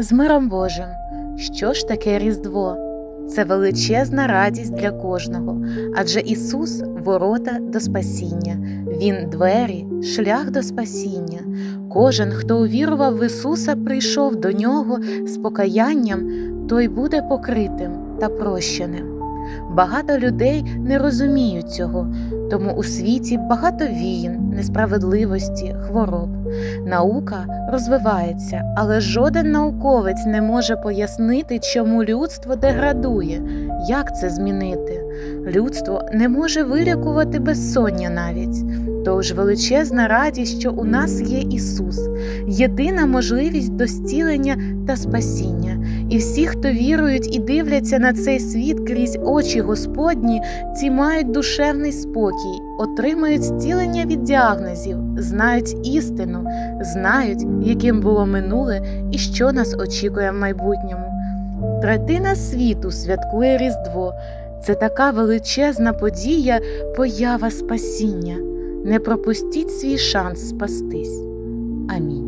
З миром Божим, що ж таке Різдво? Це величезна радість для кожного, адже Ісус ворота до спасіння, Він двері, шлях до спасіння. Кожен, хто увірував в Ісуса, прийшов до Нього з покаянням, той буде покритим та прощеним. Багато людей не розуміють цього, тому у світі багато війн, несправедливості, хвороб. Наука розвивається, але жоден науковець не може пояснити, чому людство деградує, як це змінити. Людство не може вилікувати безсоння навіть. Тож величезна радість, що у нас є Ісус, єдина можливість до зцілення та спасіння. І всі, хто вірують і дивляться на цей світ крізь очі Господні, ці мають душевний спокій, отримають зцілення від діагнозів, знають істину, знають, яким було минуле і що нас очікує в майбутньому. Третина світу святкує Різдво. Це така величезна подія, поява спасіння. Не пропустіть свій шанс спастись. Амінь.